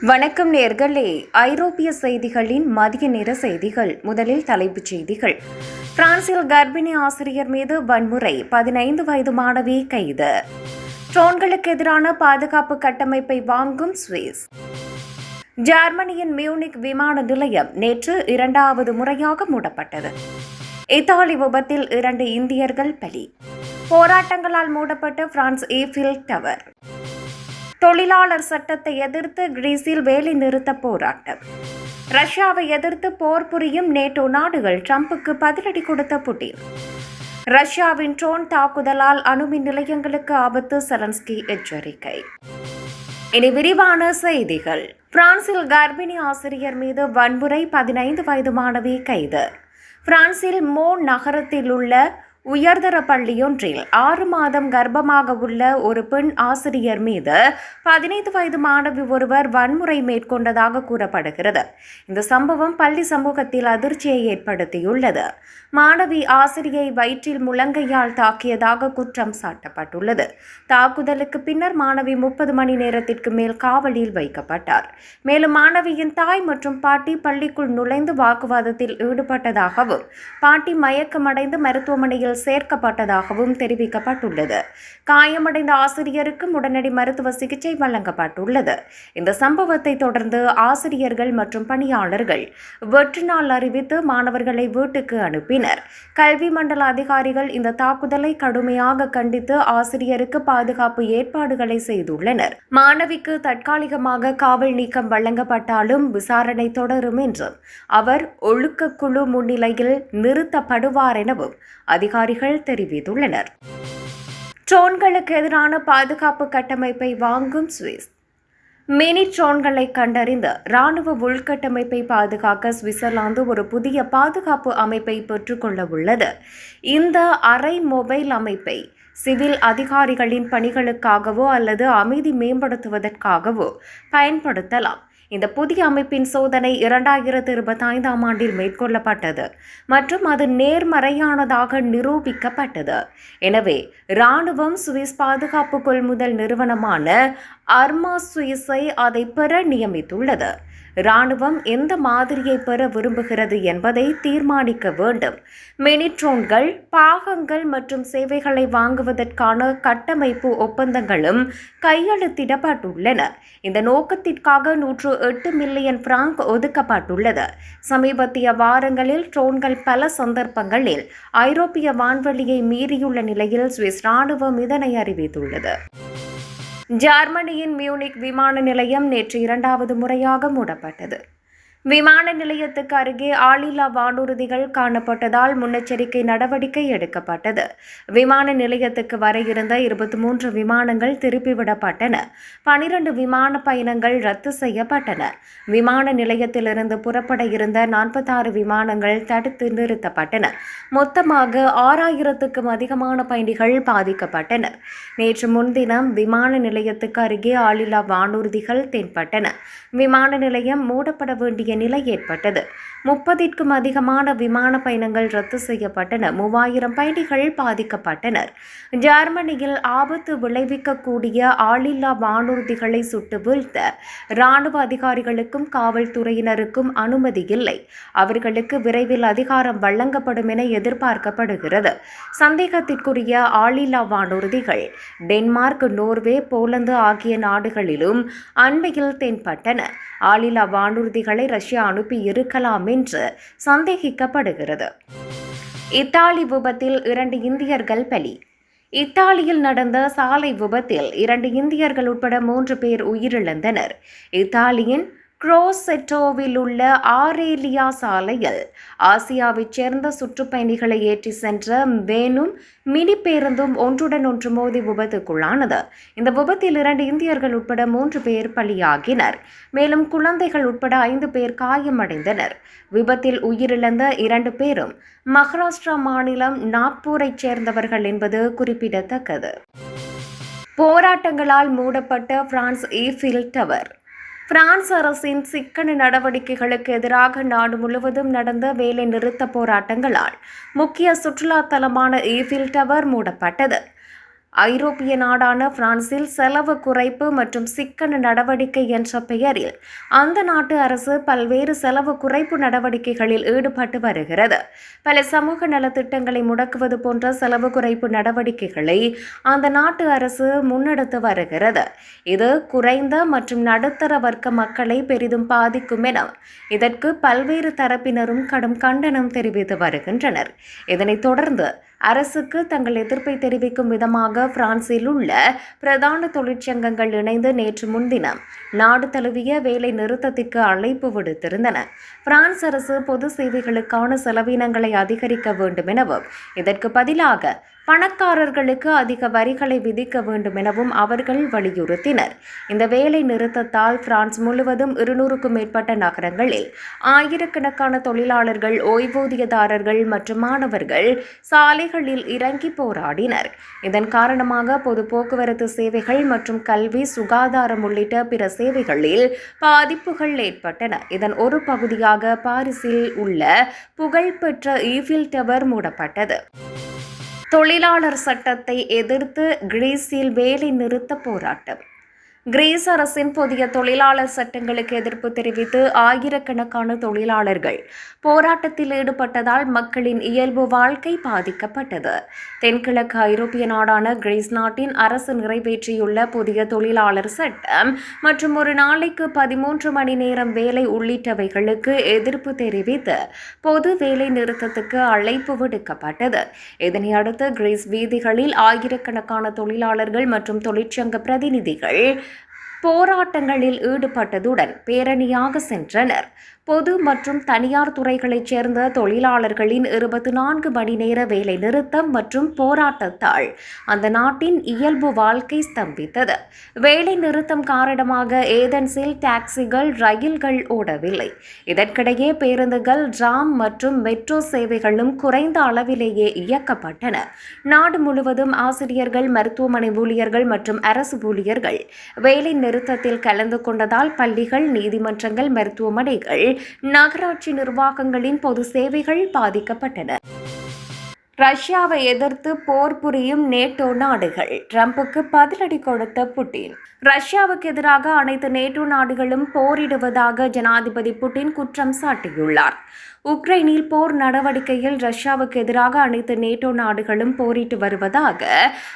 வணக்கம் நேர்களே. ஐரோப்பிய செய்திகளின் மதிய நேர செய்திகள். முதலில் தலைப்புச் செய்திகள். பிரான்சில் கர்ப்பிணி ஆசிரியர் மீது வன்முறை. பதினைந்து வயது மாணவி கைது. ட்ரோன்களுக்கு எதிரான பாதுகாப்பு கட்டமைப்பை வாங்கும் சுவிஸ். ஜெர்மனியின் மியூனிக் விமான நிலையம் நேற்று இரண்டாவது முறையாக மூடப்பட்டது. இத்தாலி விபத்தில் இரண்டு இந்தியர்கள் பலி. போராட்டங்களால் மூடப்பட்ட பிரான்ஸ் ஈஃபில் டவர் தொழிலாளர் சட்டத்தை எதிர்த்து கிரீஸில் வேலை நிறுத்த போராட்டம். ரஷ்யாவை எதிர்த்து போர் புரியும் நேட்டோ நாடுகள் ட்ரம்புக்கு பதிலடி கொடுத்த புட்டின். ரஷ்யாவின் ட்ரோன் தாக்குதலால் அணுமின் நிலையங்களுக்கு ஆபத்து செலன்ஸ்கி எச்சரிக்கை. இனி விரிவான செய்திகள். பிரான்சில் கர்ப்பிணி ஆசிரியர் மீது வன்முறை பதினைந்து வயது மாணவி கைது. பிரான்சில் மோ நகரத்தில் உள்ள உயர்தர பள்ளியொன்றில் ஆறு மாதம் கர்ப்பமாக உள்ள ஒரு பெண் ஆசிரியர் மீது பதினைந்து வயது மாணவி ஒருவர் வன்முறை மேற்கொண்டதாக கூறப்படுகிறது. இந்த சம்பவம் பள்ளி சமூகத்தில் அதிர்ச்சியை ஏற்படுத்தியுள்ளது. மாணவி ஆசிரியை வயிற்றில் முழங்கையால் தாக்கியதாக குற்றம் சாட்டப்பட்டுள்ளது. தாக்குதலுக்கு பின்னர் மாணவி முப்பது மணி நேரத்திற்கு மேல் காவலில் வைக்கப்பட்டார். மேலும் மாணவியின் தாய் மற்றும் பாட்டி பள்ளிக்குள் நுழைந்து வாக்குவாதத்தில் ஈடுபட்டதாகவும் பாட்டி மயக்கமடைந்து மருத்துவமனையில் சேர்க்கப்பட்டதாகவும் தெரிவிக்கப்பட்டுள்ளது. காயமடைந்த ஆசிரியருக்கும் உடனடி மருத்துவ சிகிச்சை வழங்கப்பட்டுள்ளது. இந்த சம்பவத்தை தொடர்ந்து ஆசிரியர்கள் மற்றும் பணியாளர்கள் வெற்றி நாள் அறிவித்து மாணவர்களை வீட்டுக்கு அனுப்பினர். கல்வி மண்டல அதிகாரிகள் இந்த தாக்குதலை கடுமையாக கண்டித்து ஆசிரியருக்கு பாதுகாப்பு ஏற்பாடுகளை செய்துள்ளனர். மாணவிக்கு தற்காலிகமாக காவல் நீக்கம் வழங்கப்பட்டாலும் விசாரணை தொடரும் என்றும் அவர் ஒழுக்க குழு முன்னிலையில் நிறுத்தப்படுவார் எனவும் அதிகாரி அதிகாரிகள் தெரிவித்துள்ளனர். ட்ரோன்களுக்கு எதிரான பாதுகாப்பு கட்டமைப்பை வாங்கும் சுவிஸ். மினி ட்ரோன்களை கண்டறிந்து ராணுவ உள்கட்டமைப்பை பாதுகாக்க சுவிட்சர்லாந்து ஒரு புதிய பாதுகாப்பு அமைப்பை பெற்றுக்கொள்ள உள்ளது. இந்த அரை மொபைல் அமைப்பை சிவில் அதிகாரிகளின் பணிகளுக்காகவோ அல்லது அமைதி மேம்படுத்துவதற்காகவோ பயன்படுத்தலாம். இந்த புதிய அமைப்பின் சோதனை இரண்டாயிரத்து இருபத்தைந்தாம் ஆண்டில் மேற்கொள்ளப்பட்டது மற்றும் அது நேர்மறையானதாக நிரூபிக்கப்பட்டது. எனவே இராணுவம் சுவிஸ் பாதுகாப்பு கொள்முதல் நிறுவனமான அர்மா சுவிஸை அதை பெற நியமித்துள்ளது. இராணுவம் எந்த மாதிரியை பெற விரும்புகிறது என்பதை தீர்மானிக்க வேண்டும். மினிட்ரோன்கள் பாகங்கள் மற்றும் சேவைகளை வாங்குவதற்கான கட்டமைப்பு ஒப்பந்தங்களும் கையெழுத்திடப்பட்டுள்ளன. இந்த நோக்கத்திற்காக நூற்று எட்டு மில்லியன் பிராங்க் ஒதுக்கப்பட்டுள்ளது. சமீபத்திய வாரங்களில் ட்ரோன்கள் பல சந்தர்ப்பங்களில் ஐரோப்பிய வான்வெளியை மீறியுள்ள நிலையில் சுவிஸ் ராணுவம் இதனை அறிவித்துள்ளது. ஜெர்மனியின் மியூனிக் விமான நிலையம் நேற்று இரண்டாவது முறையாக மூடப்பட்டது. விமான நிலையத்துக்கு அருகே ஆளில்லா வானூர்திகள் காணப்பட்டதால் முன்னெச்சரிக்கை நடவடிக்கை எடுக்கப்பட்டது. விமான நிலையத்துக்கு வர இருந்த இருபத்தி மூன்று விமானங்கள் திருப்பிவிடப்பட்டன பனிரண்டு விமான பயணங்கள் ரத்து செய்யப்பட்டன. விமான நிலையத்திலிருந்து புறப்பட இருந்த நாற்பத்தாறு விமானங்கள் தடுத்து நிறுத்தப்பட்டன. மொத்தமாக ஆறாயிரத்துக்கும் அதிகமான பயணிகள் பாதிக்கப்பட்டனர். நேற்று முன்தினம் விமான நிலையத்துக்கு அருகே ஆளில்லா வானூர்திகள் தென்பட்டன. விமான நிலையம் மூடப்பட வேண்டிய நிலை ஏற்பட்டது. முப்பதிற்கும் அதிகமான விமான பயணங்கள் ரத்து செய்யப்பட்டன. மூவாயிரம் பயணிகள் பாதிக்கப்பட்டனர். ஜெர்மனியில் ஆபத்து விளைவிக்கக்கூடிய ஆளில்லா வானூர்திகளை சுட்டு வீழ்த்த இராணுவ அதிகாரிகளுக்கும் காவல்துறையினருக்கும் அனுமதி இல்லை. அவர்களுக்கு விரைவில் அதிகாரம் வழங்கப்படும் என எதிர்பார்க்கப்படுகிறது. சந்தேகத்திற்குரிய ஆளில்லா வானூர்திகள் டென்மார்க் நோர்வே போலந்து ஆகிய நாடுகளிலும் அண்மையில் தென்பட்டன. ஆளில்லா வானூர்திகளை ரஷ்யா அனுப்பி இருக்கலாம் என்று சந்தேகிக்கப்படுகிறது. இத்தாலி விபத்தில் இரண்டு இந்தியர்கள் பலி. இத்தாலியில் நடந்த சாலை விபத்தில் இரண்டு இந்தியர்கள் உட்பட மூன்று பேர் உயிரிழந்தனர். இத்தாலியின் குரோசெட்டோவில் உள்ள ஆரேலியா சாலையில் ஆசியாவைச் சேர்ந்த சுற்றுப்பயணிகளை ஏற்றி சென்ற வேனும் மினி பேருந்தும் ஒன்றுடன் ஒன்று மோதி விபத்துக்குள்ளானது. இந்த விபத்தில் இரண்டு இந்தியர்கள் உட்பட மூன்று பேர் பலியாகினர். மேலும் குழந்தைகள் உட்பட ஐந்து பேர் காயமடைந்தனர். விபத்தில் உயிரிழந்த இரண்டு பேரும் மகாராஷ்டிரா மாநிலம் நாக்பூரைச் சேர்ந்தவர்கள் என்பது குறிப்பிடத்தக்கது. போராட்டங்களால் மூடப்பட்ட பிரான்ஸ் ஈஃபில் டவர் பிரான்ஸ் அரசின் சிக்கன நடவடிக்கைகளுக்கு எதிராக நாடு முழுவதும் நடந்த வேலை நிறுத்த போராட்டங்களால் முக்கிய சுற்றுலா தலமான ஈஃபில் டவர் மூடப்பட்டது. ஐரோப்பிய நாடான பிரான்சில் செலவு குறைப்பு மற்றும் சிக்கன நடவடிக்கை என்ற பெயரில் அந்த நாட்டு அரசு பல்வேறு செலவு குறைப்பு நடவடிக்கைகளில் ஈடுபட்டு வருகிறது. பல சமூக நலத்திட்டங்களை முடக்குவது போன்ற செலவு குறைப்பு நடவடிக்கைகளை அந்த நாட்டு அரசு முன்னெடுத்து வருகிறது. இது குறைந்த மற்றும் நடுத்தர வர்க்க மக்களை பெரிதும் பாதிக்கும் என இதற்கு பல்வேறு தரப்பினரும் கடும் கண்டனம் தெரிவித்து வருகின்றனர். இதனைத் தொடர்ந்து அரசுக்கு தங்கள் எதிர்ப்பை தெரிவிக்கும் விதமாக பிரான்சில் உள்ள பிரதான தொழிற்சங்கங்கள் இணைந்து நேற்று முன்தினம் நாடு தழுவிய வேலை நிறுத்தத்திற்கு அழைப்பு விடுத்திருந்தன. பிரான்ஸ் அரசு பொது சேவைகளுக்கான செலவினங்களை அதிகரிக்க வேண்டும் எனவும் இதற்கு பதிலாக பணக்காரர்களுக்கு அதிக வரிகளை விதிக்க வேண்டும் எனவும் அவர்கள் வலியுறுத்தினர். இந்த வேலை நிறுத்தத்தால் பிரான்ஸ் முழுவதும் இருநூறுக்கும் மேற்பட்ட நகரங்களில் ஆயிரக்கணக்கான தொழிலாளர்கள் ஓய்வூதியதாரர்கள் மற்றும் மாணவர்கள் சாலைகளில் இறங்கி போராடினர். இதன் காரணமாக பொது போக்குவரத்து சேவைகள் மற்றும் கல்வி சுகாதாரம் உள்ளிட்ட பிற சேவைகளில் பாதிப்புகள் ஏற்பட்டன. இதன் ஒரு பகுதியாக பாரிஸில் உள்ள புகழ்பெற்ற ஈஃபில் டவர் மூடப்பட்டது. தொழிலாளர் சட்டத்தை எதிர்த்து கிரீஸில் வேலை நிறுத்த போராட்டம். கிரீஸ் அரசின் புதிய தொழிலாளர் சட்டங்களுக்கு எதிர்ப்பு தெரிவித்து ஆயிரக்கணக்கான தொழிலாளர்கள் போராட்டத்தில் ஈடுபட்டதால் மக்களின் இயல்பு வாழ்க்கை பாதிக்கப்பட்டது. தென்கிழக்கு ஐரோப்பிய நாடான கிரீஸ் நாட்டின் அரசு நிறைவேற்றியுள்ள புதிய தொழிலாளர் சட்டம் மற்றும் ஒரு நாளைக்கு பதிமூன்று மணி நேரம் வேலை உள்ளிட்டவைகளுக்கு எதிர்ப்பு தெரிவித்து பொது வேலை நிறுத்தத்துக்கு அழைப்பு விடுக்கப்பட்டது. இதனையடுத்து கிரீஸ் வீதிகளில் ஆயிரக்கணக்கான தொழிலாளர்கள் மற்றும் தொழிற்சங்க பிரதிநிதிகள் போராட்டங்களில் ஈடுபட்டதுடன் பேரணியாக சென்றனர். பொது மற்றும் தனியார் துறைகளைச் சேர்ந்த தொழிலாளர்களின் இருபத்தி நான்கு மணி நேர வேலை நிறுத்தம் மற்றும் போராட்டத்தால் அந்த நாட்டின் இயல்பு வாழ்க்கை ஸ்தம்பித்தது. வேலை நிறுத்தம் காரணமாக ஏதன்ஸில் டாக்ஸிகள் ரயில்கள் ஓடவில்லை. இதற்கிடையே பேருந்துகள் டிராம் மற்றும் மெட்ரோ சேவைகளும் குறைந்த அளவிலேயே இயக்கப்பட்டன. நாடு முழுவதும் ஆசிரியர்கள் மருத்துவமனை ஊழியர்கள் மற்றும் அரசு ஊழியர்கள் வேலை நிறுத்தத்தில் கலந்து கொண்டதால் பள்ளிகள் நீதிமன்றங்கள் மருத்துவமனைகள் நகராட்சி நிர்வாகங்களின் பொது சேவைகள் பாதிக்கப்பட்டன. ரஷ்யாவை எதிர்த்து போர் புரியும் நேட்டோ நாடுகள். ட்ரம்புக்கு பதிலடி கொடுத்த புட்டின். ரஷ்யாவுக்கு எதிராக அனைத்து நேட்டோ நாடுகளும் போரிடுவதாக ஜனாதிபதி புட்டின் குற்றம் சாட்டியுள்ளார். உக்ரைனில் போர் நடவடிக்கையில் ரஷ்யாவுக்கு எதிராக அனைத்து நேட்டோ நாடுகளும் போரிட்டு வருவதாக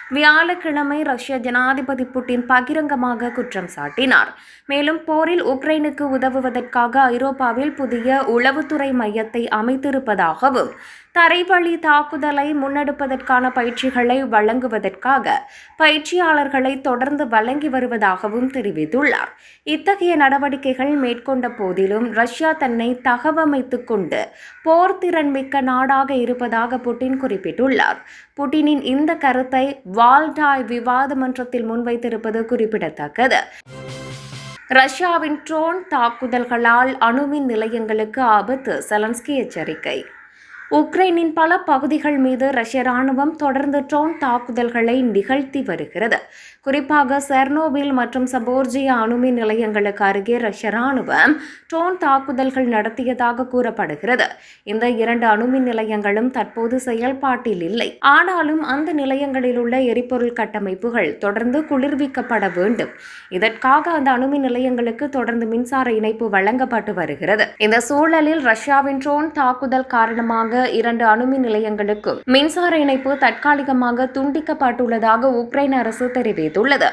வியாழக்கிழமை ரஷ்ய ஜனாதிபதி புட்டின் பகிரங்கமாக குற்றம் சாட்டினார். மேலும் போரில் உக்ரைனுக்கு உதவுவதற்காக ஐரோப்பாவில் புதிய உளவுத்துறை மையத்தை அமைத்திருப்பதாகவும் தரைவழி தாக்குதலை முன்னெடுப்பதற்கான பயிற்சிகளை வழங்குவதற்காக பயிற்சியாளர்களை தொடர்ந்து வழங்கி வருவதாகவும் தெரிவித்துள்ளார். இத்தகைய நடவடிக்கைகள் மேற்கொண்ட போதிலும் ரஷ்யா தன்னை தகவமைத்துக் கொண்டு போர்த்திறன் மிக்க நாடாக இருப்பதாக புட்டின் குறிப்பிட்டுள்ளார். புட்டினின் இந்த கருத்தை வால்டாய் விவாத மன்றத்தில் முன்வைத்திருப்பது குறிப்பிடத்தக்கது. ரஷ்யாவின் ட்ரோன் தாக்குதல்களால் அணுமின் நிலையங்களுக்கு ஆபத்து செலன்ஸ்கி எச்சரிக்கை. உக்ரைனின் பல பகுதிகள் மீது ரஷ்ய ராணுவம் தொடர்ந்து ட்ரோன் தாக்குதல்களை நிகழ்த்தி வருகிறது. குறிப்பாக செர்னோபில் மற்றும் சபோர்ஜியா அணுமின் நிலையங்களுக்கு அருகே ரஷ்ய ராணுவம் ட்ரோன் தாக்குதல்கள் நடத்தியதாக கூறப்படுகிறது. இந்த இரண்டு அணுமின் நிலையங்களும் தற்போது செயல்பாட்டில் இல்லை. ஆனாலும் அந்த நிலையங்களில் உள்ள எரிபொருள் கட்டமைப்புகள் தொடர்ந்து குளிர்விக்கப்பட வேண்டும். இதற்காக அந்த அணுமின் நிலையங்களுக்கு தொடர்ந்து மின்சார இணைப்பு வழங்கப்பட்டு வருகிறது. இந்த சூழலில் ரஷ்யாவின் ட்ரோன் தாக்குதல் காரணமாக இரண்டு அணுமின் நிலையங்களுக்கும் மின்சார இணைப்பு தற்காலிகமாக துண்டிக்கப்பட்டுள்ளதாக உக்ரைன் அரசு தெரிவித்துள்ளது